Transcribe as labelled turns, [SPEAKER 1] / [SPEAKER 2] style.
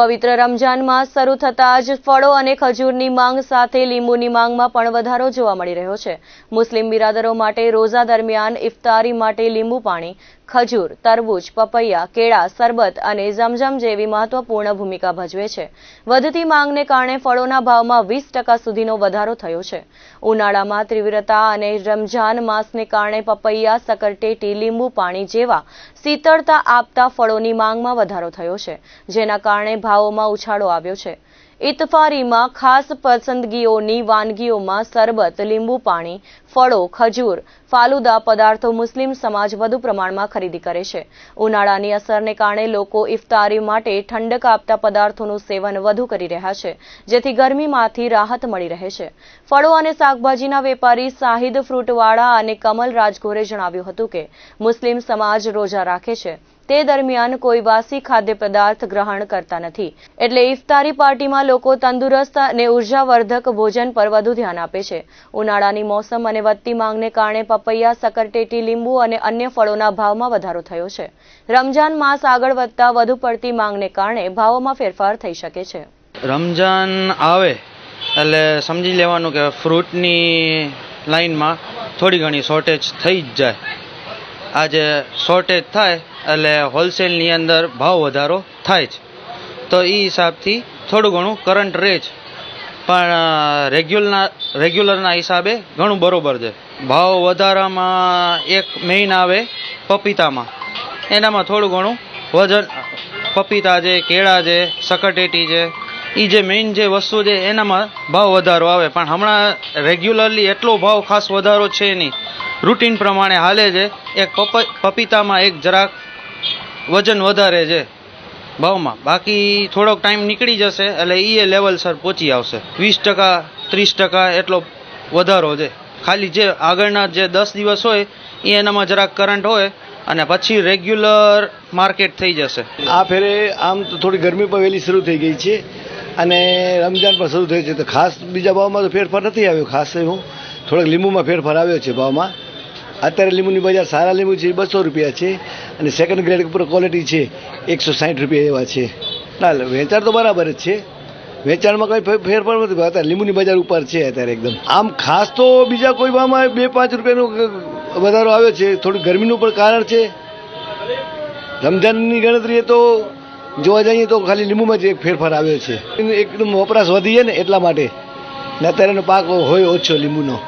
[SPEAKER 1] પવિત્ર રમજાન માસ શરૂ થતાં જ ફળો અને ખજૂરની માંગ સાથે લીંબુની માંગમાં પણ વધારો જોવા મળી રહ્યો છે. મુસ્લિમ બિરાદરો માટે રોઝા દરમિયાન ઇફતારી માટે લીંબુ પાણી, ખજૂર, તરબૂચ, પપૈયા, કેળા સરબત અને ઝમઝમ જેવી મહત્વપૂર્ણ ભૂમિકા ભજવે છે. વધતી માંગને કારણે ફળોના ભાવમાં વીસ ટકા સુધીનો વધારો થયો છે. ઉનાળામાં તીવ્રતા અને રમજાન માસને કારણે પપૈયા સકરટેટી લીંબુ પાણી જેવા શીતળતા આપતા ફળોની માંગમાં વધારો થયો છે જેના કારણે ભાવોમાં ઉછાળો આવ્યો છે. ઇતફારીમાં ખાસ પસંદગીઓની વાનગીઓમાં શરબત, લીંબુ પાણી, ફળો, ખજૂર, ફાલુદા પદાર્થો મુસ્લિમ સમાજ વધુ પ્રમાણમાં ખરીદી કરે છે. ઉનાળાની અસરને કારણે લોકો ઇફતારી માટે ઠંડક આપતા પદાર્થોનું સેવન વધુ કરી રહ્યા છે, જેથી ગરમીમાંથી રાહત મળી રહે છે. ફળો અને શાકભાજીના વેપારી શાહિદ ફ્રૂટવાળા અને કમલ રાજગોરે જણાવ્યું હતું કે, મુસ્લિમ સમાજ રોજા રાખે છે. તે દરમિયાન કોઈ વાસી ખાદ્ય પદાર્થ ગ્રહણ કરતા નથી. એટલે ઇફતારી પાર્ટીમાં લોકો તંદુરસ્ત અને ઉર્જાવર્ધક ભોજન પર વધુ ધ્યાન આપે છે. ઉનાળાની મોસમ અને વધતી માંગને કારણે પપૈયા, સકરટેટી, લીંબુ અને અન્ય ફળોના ભાવમાં વધારો થયો છે. રમજાન માસ આગળ વધતા વધુ પડતી માંગને કારણે ભાવોમાં ફેરફાર થઈ શકે છે.
[SPEAKER 2] રમજાન આવે એટલે સમજી લેવાનું કે ફ્રૂટની લાઈનમાં થોડી ઘણી શોર્ટેજ થઈ જ જાય. આજે શોર્ટેજ થાય, એટલે હોલસેલની અંદર ભાવ વધારો થાય જ તો એ હિસાબથી થોડું ઘણું કરંટ રહે છે. પણ રેગ્યુલરના રેગ્યુલરના હિસાબે ઘણું બરોબર છે. ભાવ વધારામાં એક મેઇન આવે પપીતામાં. એનામાં થોડું ઘણું વજન, પપીતા છે, કેળા છે, સકટેટી છે એ જે મેઇન જે વસ્તુ છે, એનામાં ભાવ વધારો આવે. પણ હમણાં રેગ્યુલરલી એટલો ભાવ ખાસ વધારો છે નહીં. રૂટીન પ્રમાણે હાલે છે. એક પપ, પપીતામાં એક જરાક વજન વધારે છે ભાવમાં. બાકી થોડોક ટાઈમ નીકળી જશે એટલે એ લેવલ સર પહોંચી આવશે. વીસ ટકા, ત્રીસ ટકા એટલો વધારો છે. ખાલી જે આગળના જે દસ દિવસ હોય એ એનામાં જરાક કરંટ હોય અને પછી રેગ્યુલર માર્કેટ થઈ જશે.
[SPEAKER 3] આ ફેરે આમ તો થોડી ગરમી પણ વહેલી શરૂ થઈ ગઈ છે અને રમજાન પણ શરૂ થઈ છે. તો ખાસ બીજા ભાવમાં તો ફેરફાર નથી આવ્યો, ખાસ એવું. થોડોક લીંબુમાં ફેરફાર આવ્યો છે ભાવમાં. અત્યારે લીંબુની બજાર સારા લીંબુ છે બસો રૂપિયા છે અને સેકન્ડ ગ્રેડ ઉપર ક્વોલિટી છે, એકસો સાઠ રૂપિયા એવા છે. ના વેચાણ તો બરાબર જ છે. વેચાણમાં કંઈ ફેરફાર નથી અત્યારે લીંબુની બજાર ઉપર છે અત્યારે એકદમ. આમ ખાસ તો બીજા કોઈ ભાવમાં બે પાંચ રૂપિયાનો વધારો આવ્યો છે, થોડી ગરમીનું પણ કારણ છે. રમજાનની ગણતરીએ તો જોવા જઈએ તો ખાલી લીંબુમાં જ એક ફેરફાર આવ્યો છે. એકદમ વપરાશ વધી ને એટલા માટે. ને અત્યારે એનો પાક હોય ઓછો લીંબુનો.